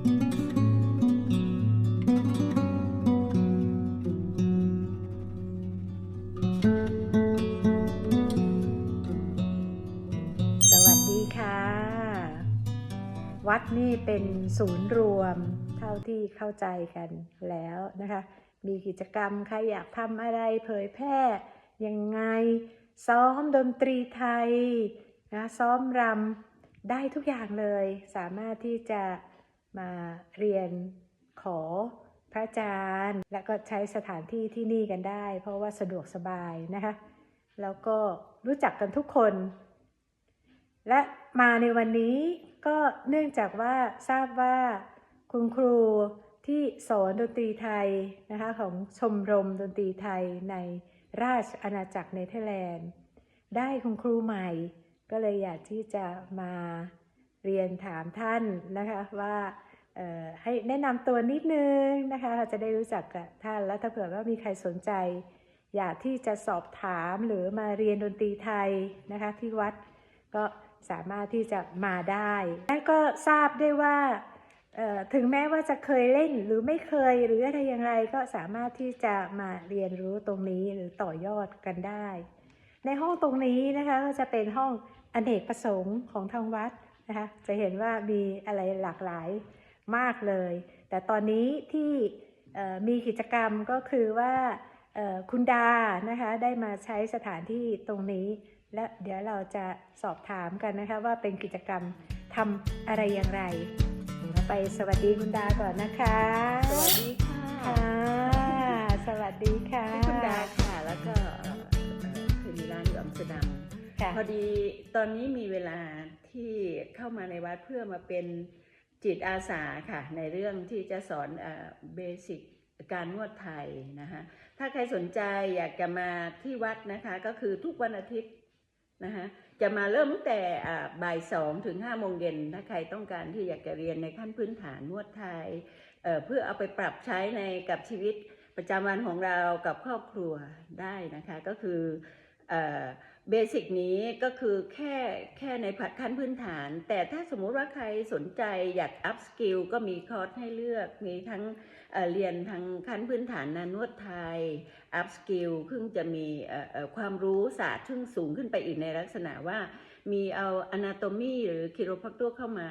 สวัสดีค่ะ วัดนี่เป็นศูนย์รวมเท่าที่เข้าใจกันแล้วนะคะ มีกิจกรรมใครอยากทำอะไรเผยแพร่ยังไงซ้อมดนตรีไทยนะซ้อมรำได้ทุกอย่างเลย สามารถที่จะ มาเรียนขอพระอาจารย์ และก็ใช้สถานที่ที่นี่กันได้ เพราะว่าสะดวกสบายนะคะ แล้วก็รู้จักกันทุกคน และมาในวันนี้ก็เนื่องจากว่าทราบว่าคุณครูที่สอนดนตรีไทยนะคะของชมรมดนตรีไทยในราชอาณาจักรเนเธอร์แลนด์ ได้คุณครูใหม่ ก็เลยอยากที่จะมาเรียนถามท่านนะคะว่า ให้แนะนำตัวนิดนึงนะคะเราจะได้รู้จักกับท่านแล้วถ้าเผื่อว่ามีใครสนใจ อยากที่จะสอบถามหรือมาเรียนดนตรีไทยนะคะที่วัดก็สามารถที่จะมาได้และก็ทราบได้ว่าถึงแม้ว่าจะเคยเล่นหรือไม่เคยหรืออะไรอย่างไรก็สามารถที่จะมาเรียนรู้ตรงนี้หรือต่อยอดกันได้ ในห้องตรงนี้นะคะก็จะเป็นห้องอเนกประสงค์ของทางวัดนะคะจะเห็นว่ามีอะไรหลากหลาย มากเลย แต่ตอนนี้ที่เอ่อมีกิจกรรมก็คือว่าเอ่อคุณดานะคะได้มาใช้สถานที่ตรงนี้ และเดี๋ยวเราจะสอบถามกันนะคะว่าเป็นกิจกรรมทำอะไรอย่างไรเราไปสวัสดีคุณดาก่อนนะคะ สวัสดีค่ะค่ะสวัสดีค่ะชื่อคุณดาค่ะแล้วก็เอ่อเอ่อคือมีร้านอยู่อัมสเตอร์ดัมค่ะพอดีตอนนี้มีเวลาที่เข้ามาในวัดเพื่อมาเป็น จิตอาสาค่ะในเรื่องที่จะสอนเบสิกการนวดไทยนะคะถ้าใครสนใจอยากจะมาที่วัดนะคะก็คือทุกวันอาทิตย์นะคะจะมาเริ่มแต่บ่ายสองถึงห้าโมงเย็นถ้าใครต้องการที่อยากจะเรียนในขั้นพื้นฐานนวดไทยเเพื่อเอาไปปรับใช้ในกับชีวิตประจำวันของเรากับครอบครัวได้นะคะก็คือ เบสิกนี้ก็คือแค่แค่ในผัดขั้นพื้นฐาน แต่ถ้าสมมุติว่าใครสนใจอยากอัพสกิลก็มีคอร์สให้เลือก มีทั้งเเรียนทางขั้นพื้นฐานนานวดไทยอัพสกิลซึ่งจะมีความรู้ศาสตร์ซึ่งสูงขึ้นไปอีกในลักษณะว่า มีเอา anatomy หรือ chiropractor เข้ามา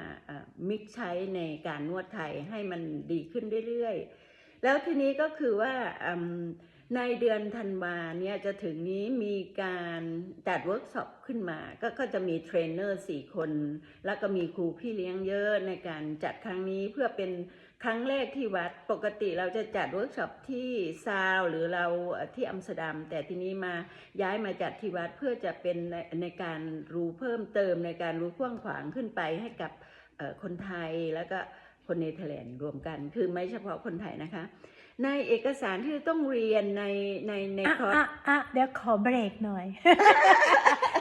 มิกใช้ในการนวดไทยให้มันดีขึ้นเรื่อยๆ แล้วทีนี้ก็คือว่าอืม ในเดือนธันวาเนี่ยจะถึงนี้มีการจัดเวิร์กช็อปขึ้นมา ก็ก็จะมีเทรนเนอร์สี่คน แล้วก็มีครูพี่เลี้ยงเยอะในการจัดครั้งนี้เพื่อเป็นครั้งแรกที่วัดปกติเราจะจัดเวิร์กช็อปที่ซาวหรือเราที่อัมสเตอร์ดัม แต่ทีนี้มาย้ายมาจัดที่วัดเพื่อจะเป็นในในการรู้เพิ่มเติมในการรู้กว้างขวางขึ้นไปให้กับคนไทยแล้วก็คนเนเธอร์แลนด์รวมกัน คือไม่เฉพาะคนไทยนะคะ ในเอกสารที่ต้องเรียนในในในอะคอร์สอะอะเดี๋ยวขอเบรกหน่อย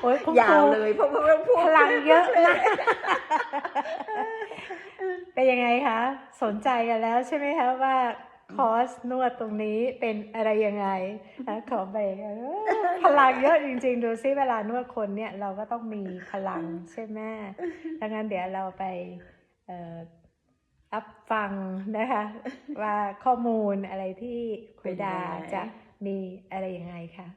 โอ้ยคุณยาครูวเลยเพราะว่าพูดพลังเยอะนะเป็นยังไงคะ สนใจกันแล้วใช่ไหมคะว่าคอร์สนวดตรงนี้เป็นอะไรยังไงอะขอเบรกเออพลังเยอะจริง ๆ ดูซิเวลานวดคนเนี่ยเราก็ต้องมีพลังใช่ไหมดังนั้นเดี๋ยวเราไปเอ่อ รับฟังนะคะ ว่าข้อมูลอะไรที่ครูดาจะมีอะไรยังไงคะ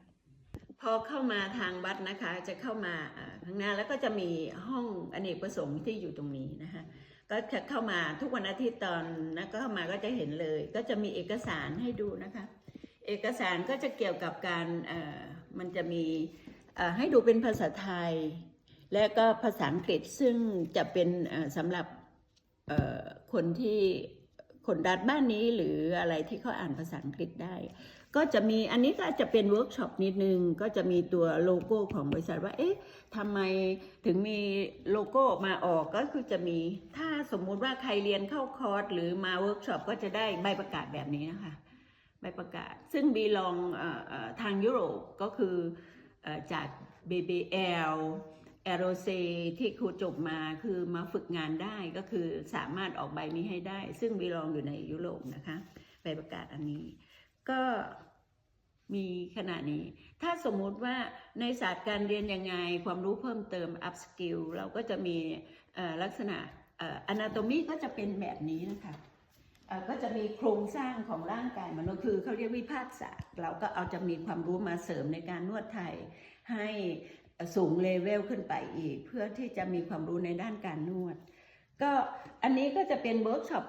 พอเข้ามาทางวัดนะคะ จะเข้ามาอ่าข้างหน้าแล้วก็จะมีห้องอเนกประสงค์ที่อยู่ตรงนี้นะคะก็จะเข้ามาทุกวันอาทิตย์ตอนนะก็เข้ามาก็จะเห็นเลย ก็จะมีเอกสารให้ดูนะคะ เอกสารก็จะเกี่ยวกับการเอ่อมันจะมีเอ่อให้ดูเป็นภาษาไทย และก็ภาษาอังกฤษซึ่งจะเป็นเอ่อสำหรับเอ่อ คนที่คนดัดบ้านนี้หรืออะไรที่เขาอ่านภาษาอังกฤษได้ ก็จะมีอันนี้ก็จะเป็นเวิร์กช็อปนิดนึง ก็จะมีตัวโลโก้ของบริษัทว่าเอ๊ะทำไมถึงมีโลโก้มาออกก็คือจะมีถ้าสมมุติว่าใครเรียนเข้าคอร์สหรือมาเวิร์กช็อปก็จะได้ใบประกาศแบบนี้นะคะใบประกาศ ซึ่งบีลองอทางยุโรปก็คือจาก BBL แอโรเซที่ครูจบมาคือมาฝึกงานได้ก็คือสามารถออกใบนี้ให้ได้ ซึ่งบีลองอยู่ในยุโรปนะคะใบประกาศอันนี้ ก็มีขณะนี้ ถ้าสมมุติว่าในศาสตร์การเรียนยังไง ความรู้เพิ่มเติม up skill เราก็จะมีลักษณะอนาโตมีก็จะเป็นแบบนี้นะคะก็จะมีโครงสร้างของร่างกายมนุษย์คือเขาเรียกวิภาคศาสตร์ เราก็เอาจะมีความรู้มาเสริมในการนวดไทยให้ สูงเลเวลขึ้นไปอีก เพื่อที่จะมีความรู้ในด้านการนวด ก็อันนี้ก็จะเป็นเวิร์กช็อป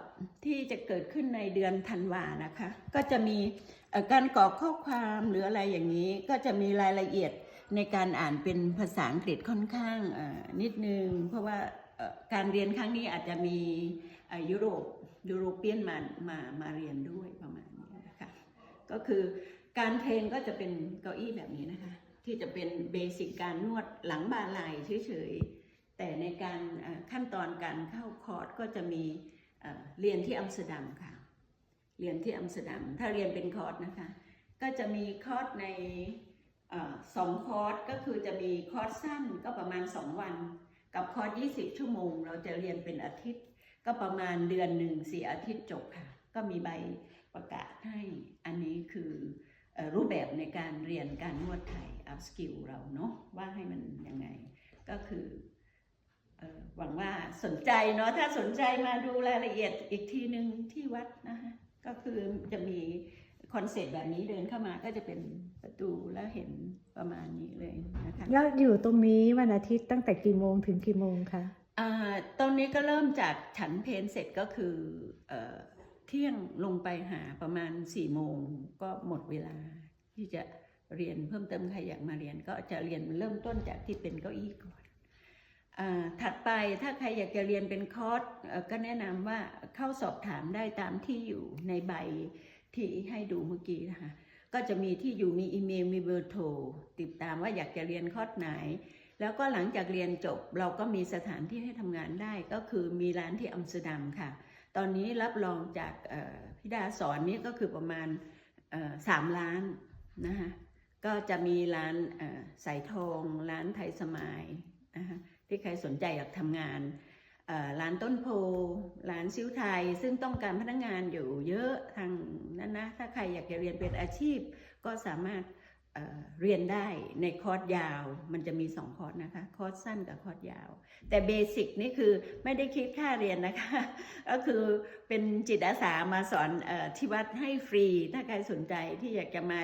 ที่จะเกิดขึ้นในเดือนธันวานะคะ ก็จะมีการกรอกข้อความหรืออะไรอย่างนี้ ก็จะมีรายละเอียดในการอ่านเป็นภาษาอังกฤษค่อนข้างนิดนึง เพราะว่าการเรียนครั้งนี้อาจจะมียุโรปยุโรเปียนมามามาเรียนด้วยประมาณนี้นะคะก็คือการเทรนก็จะเป็นเก้าอี้แบบนี้นะคะ ที่จะเป็นเบสิกการนวดหลังบ่าไหล่เฉยๆ แต่ในการขั้นตอนการเข้าคอร์สก็จะมีเรียนที่อัมสเตอร์ดัมค่ะ เรียนที่อัมสเตอร์ดัม ถ้าเรียนเป็นคอร์สนะคะ ก็จะมีคอร์สในอสองคอร์สก็คือจะมีคอร์สสั้นก็ประมาณ 2 วัน กับคอร์ส20 ชั่วโมง เราจะเรียนเป็นอาทิตย์ ก็ประมาณเดือนหนึ่งสี่อาทิตย์จบค่ะ ก็มีใบประกาศให้ อันนี้คือ รูปแบบในการเรียนการนวดไทย up skill เราเนาะว่าให้มันยังไง ก็คือเอ่อหวังว่าสนใจเนาะถ้าสนใจมาดูรายละเอียดอีกทีหนึ่งที่วัดนะคะก็คือจะมีคอนเซ็ปต์แบบนี้เดินเข้ามาก็จะเป็นประตูแล้วเห็นประมาณนี้เลยนะคะแล้วอยู่ตรงนี้วันอาทิตย์ตั้งแต่กี่โมงถึงกี่โมงคะอ่าตอนนี้ก็เริ่มจากฉันเพลเสร็จก็คือเอ่อเที่ยงลงไปหาประมาณ4ี่โมงก็หมดเวลา ที่จะเรียนเพิ่มเติมใครอยากมาเรียนก็จะเรียนเริ่มต้นจากที่เป็นเก้าอี้ก่อนอถัดไปถ้าใครอยากจะเรียนเป็นคอร์สก็แนะนำว่าเข้าสอบถามได้ตามที่อยู่ในใบที่ให้ดูเมื่อกี้นะคะก็จะมีที่อยู่มีอีเมลมีเบอร์โทรติดตามว่าอยากจะเรียนคอร์สไหน แล้วก็หลังจากเรียนจบเราก็มีสถานที่ให้ทำงานได้ก็คือมีร้านที่อัมสเตอร์ดัมค่ะ ตอนนี้รับรองจากเอ่อพิดาสอนนี่ก็คือประมาณสามล้านนะคะก็จะมีร้านเอ่อสายทองร้านไทยสมายนะคะที่ใครสนใจอยากทำงานร้านต้นโพร้านซิ้วไทย ซึ่งต้องการพนักงานอยู่เยอะทางนั้นนะ ถ้าใครอยากจะเรียนเป็นอาชีพก็สามารถ เรียนได้ในคอร์สยาว มันจะมีสองคอร์สนะคะ คอร์สสั้นกับคอร์สยาว แต่เบสิกนี่คือไม่ได้คิดค่าเรียนนะคะ ก็คือเป็นจิตอาสามาสอนอที่วัดให้ฟรี ถ้าใครสนใจที่อยากจะมา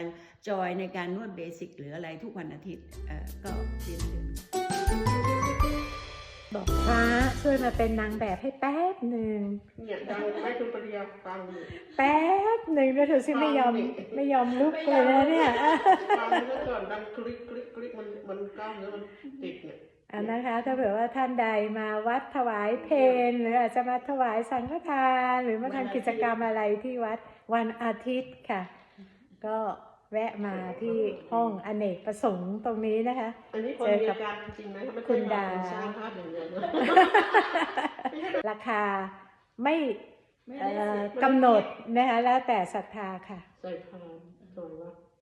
จอยในการนวดเบสิกหรืออะไรทุกวันอาทิตย์ก็เรียนเชิญ บอกพระช่วยมาเป็นนางแบบให้แป๊บหนึ่งเนี่ยดังให้คุณปริยาฟังอยู่แป๊บหนึ่งแล้วเธอสิไม่ยอมไม่ยอมลุกเลยนะเนี่ยฟังเมื่อก่อนดังคลิกคลิกคลิกมันมันกล้ามเนื้อมันติดเนี่ยอันนะคะถ้าเผื่อว่าท่านใดมาวัดถวายเพลหรืออาจจะมาถวายสังฆทาน หรือมาทำกิจกรรมอะไรที่วัดวันอาทิตย์ค่ะ ก็ แวะมาที่ห้องอเนกประสงค์ตรงนี้นะคะ อันนี้คนมีอาการจริงๆนะไม่คุใช่ณว่าดาคนสร้างภาพอย่างเดียวนะราคาไม่ไม่เอ่ได้อเสียกำหนดนะคะแล้วแต่ศรัทธาค่ะใส่พานสวยว่ะ